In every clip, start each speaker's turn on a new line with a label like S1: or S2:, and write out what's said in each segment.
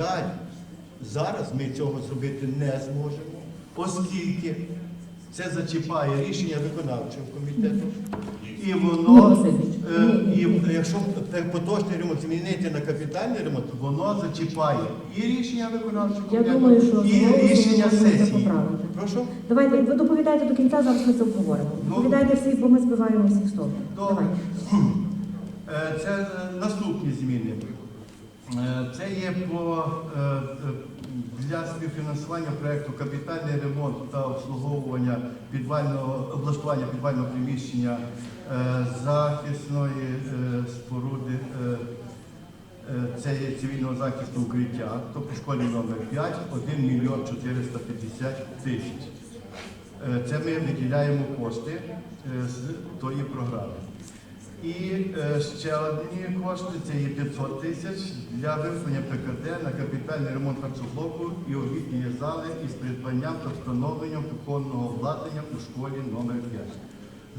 S1: Далі, зараз ми цього зробити не зможемо, оскільки це зачіпає рішення виконавчого комітету. І воно, е, і якщо поточний ремонт змінити на капітальний ремонт, воно зачіпає і рішення виконавчого комітету, і рішення сесії. Прошу?
S2: Давайте, ви доповідайте до кінця, зараз ми це обговоримо.
S1: Ну.
S2: Доповідайте всі, бо ми збиваємо всіх.
S1: Е, Це е, наступні зміни. Е, Це є по, е, е, для співфінансування проєкту капітальний ремонт та обслуговування підвального облаштування підвального приміщення захисної споруди. Це є цивільного захисту укриття, то по школі номер 5, 1 мільйон 450 тисяч. Це ми виділяємо кошти з тої програми. І е, ще одні кошти це є 500 тисяч для вимкнення ПКД на капітальний ремонт харчоблоку і обідньої зали із придбанням та встановленням кухонного обладнання у школі номер 5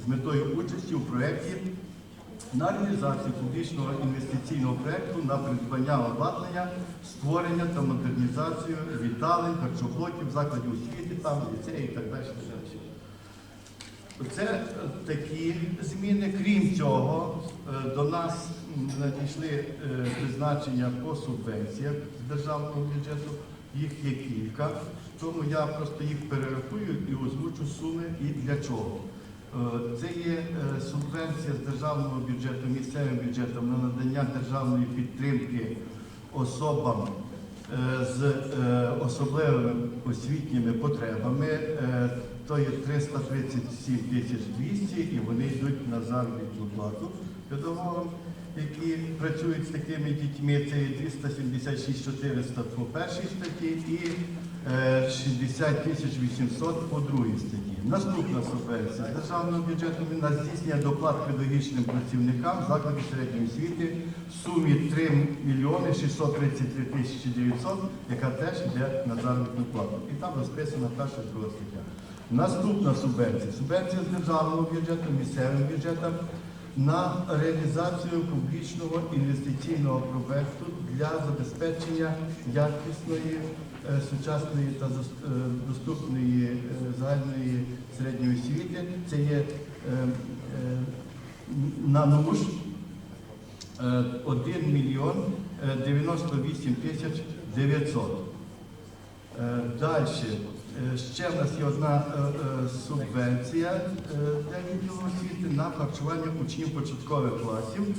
S1: з метою участі у проєкті на реалізацію публічного інвестиційного проєкту на придбання обладнання, створення та модернізацію віталень, харчоблоків, закладів освіти, там, ліцеї і так далі. Це такі зміни. Крім цього, е, до нас надійшли е, призначення по субвенціях з державного бюджету. Їх є кілька, тому я просто їх перерахую і озвучу суми і для чого. Е, Це є субвенція з державного бюджету, місцевим бюджетом на надання державної підтримки особам з е, особливими освітніми потребами. Е, То є 337 тисяч 200 і вони йдуть на заробітну плату педагогам, які працюють з такими дітьми. Це є 276 400 по першій статті і е, 60 тисяч 800 по другій статті. Наступна субвенція з державного бюджету на здійснення доплат педагогічним працівникам закладів середньої освіти в сумі 3 мільйони 633 тисячі 900, яка теж йде на заробітну плату. І там розписана перша друга стаття. Наступна субвенція. Субвенція з державного бюджету, місцевим бюджетом на реалізацію публічного інвестиційного проекту для забезпечення якісної, е, сучасної та е, доступної е, загальної середньої освіти. Це є на НУШ е, 1 мільйон е, 98 тисяч 900. Е, Далі. Е, Ще в нас є одна е, е, субвенція для відділу освіти на харчування учнів початкових класів.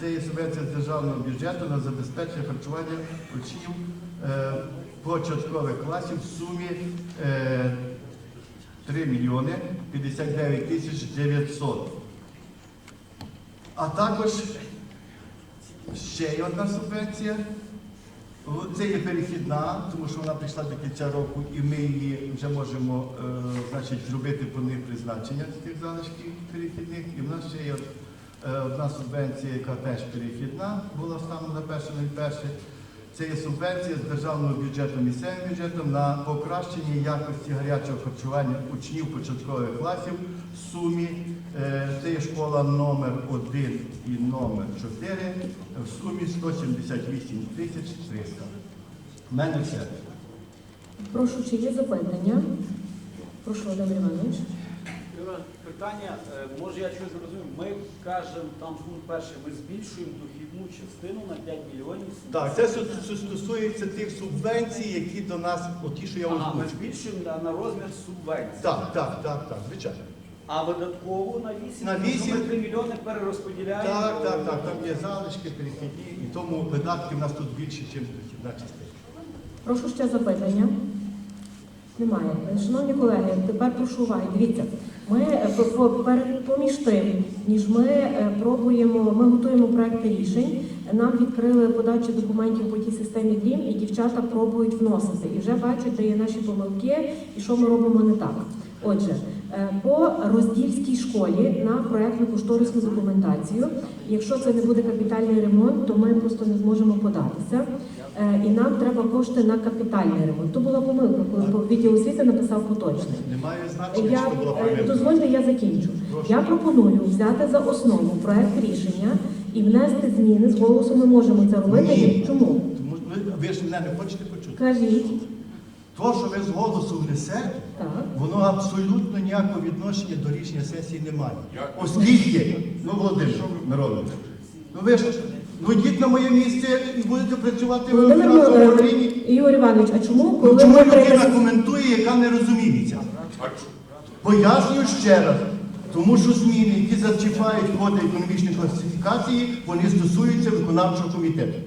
S1: Це є субвенція з державного бюджету на забезпечення харчування учнів початкових класів в сумі е, 3 мільйони 59 тисяч 900. А також ще є одна субвенція. Це є перехідна, тому що вона прийшла до кінця року, і ми її вже можемо е, значить, зробити по них призначення з тих залишків перехідних. І в нас ще є е, одна субвенція, яка теж перехідна, була станом на перше на. Це є субвенція з державного бюджету місцевим бюджетом на покращення якості гарячого харчування учнів початкових класів сумі. е, Це є школа номер 1 і номер 4 в сумі 178 тисяч 300. У мене все.
S2: Прошу, чи є запитання? Прошу, Володимир Іванович.
S3: Питання, е, може я щось зрозумів. Ми кажемо, там пункт перший, ми збільшуємо дохідну частину на 5 мільйонів.
S1: Так, це су- су- стосується тих субвенцій, які до нас, оті, що я
S3: Ага, ми збільшуємо на, розмір субвенції.
S1: Так, так, так, так, звичайно.
S3: А видаткову на 8,
S1: На вісім.
S3: ми 3 мільйони перерозподіляємо.
S1: Так, так, так, там є залишки, перехідні, і тому видатки в нас тут більше, ніж дохідна частина.
S2: Прошу ще запитання. Немає. Шановні колеги, тепер прошу уваги. Дивіться, ми е, поміж тим, ніж ми е, пробуємо, ми готуємо проекти рішень. Нам відкрили подачу документів по тій системі ДРІМ, і дівчата пробують вносити. І вже бачать, де є наші помилки і що ми робимо не так. Отже, по роздільській школі на проектну кошторисну документацію. Якщо це не буде капітальний ремонт, то ми просто не зможемо податися. Е, І нам треба кошти на капітальний ремонт. То була помилка, коли відділ освіти написав поточний.
S1: Немає значення,
S2: Я
S1: що була
S2: е, дозвольте, я закінчу.
S1: Прошу.
S2: Я пропоную взяти за основу проект рішення і внести зміни з голосу. Ми можемо це робити.
S1: Ні.
S2: Чому?
S1: Тому ви ж мене не хочете почути.
S2: Кажіть.
S1: То, що ви з голосу несете, воно абсолютно ніякого відношення до рішення сесії не має. Оскільки, ну Володимир Миронович, ну ви ж ну йдіть на моє місце і будете працювати в
S2: Володимир
S1: фінансовому управлінні.
S2: Ігор Іванович, а чому,
S1: Ну, чому
S2: ми
S1: людина
S2: прийняли...
S1: коментує, яка не розуміється? Пояснюю ще раз. Тому що зміни, які зачіпають коди економічної класифікації, вони стосуються виконавчого комітету.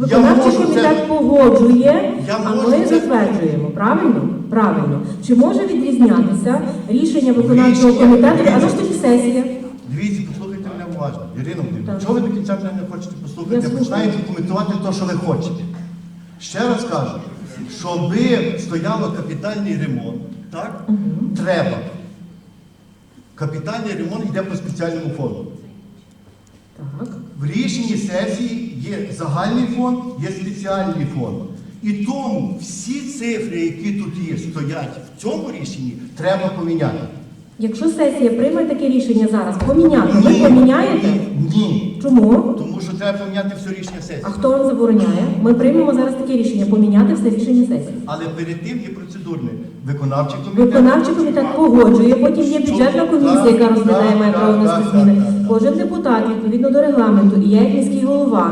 S1: Я
S2: Виконавчий
S1: це-
S2: комітет погоджує,
S1: Я
S2: а ми
S1: це-
S2: затверджуємо. Правильно? Правильно. Чи може відрізнятися рішення виконавчого
S1: Рішення-
S2: комітету, а ну ж тоді сесія?
S1: Дивіться, послухайте мене уважно. Ірина Володимирівна, чого ви до кінця мене не хочете послухати,
S2: слухаю.
S1: починаєте коментувати те, що ви хочете. Ще раз кажу, щоби стояло капітальний ремонт, так? Треба. Капітальний ремонт йде по спеціальному фонду.
S2: Так.
S1: В рішенні сесії є загальний фонд, є спеціальний фонд. І тому всі цифри, які тут є, стоять в цьому рішенні, треба поміняти.
S2: Якщо сесія прийме таке рішення зараз поміняти, ви поміняєте?
S1: Ні.
S2: Чому?
S1: Тому що треба поміняти все рішення сесії.
S2: А хто вам забороняє? Ми приймемо зараз таке рішення поміняти все рішення сесії.
S1: Але перед тим є процедурне. Виконавчий комітет.
S2: Виконавчий комітет погоджує, потім є бюджетна комісія, яка розглядає має право внести зміни. Кожен депутат відповідно до регламенту, і я як міський голова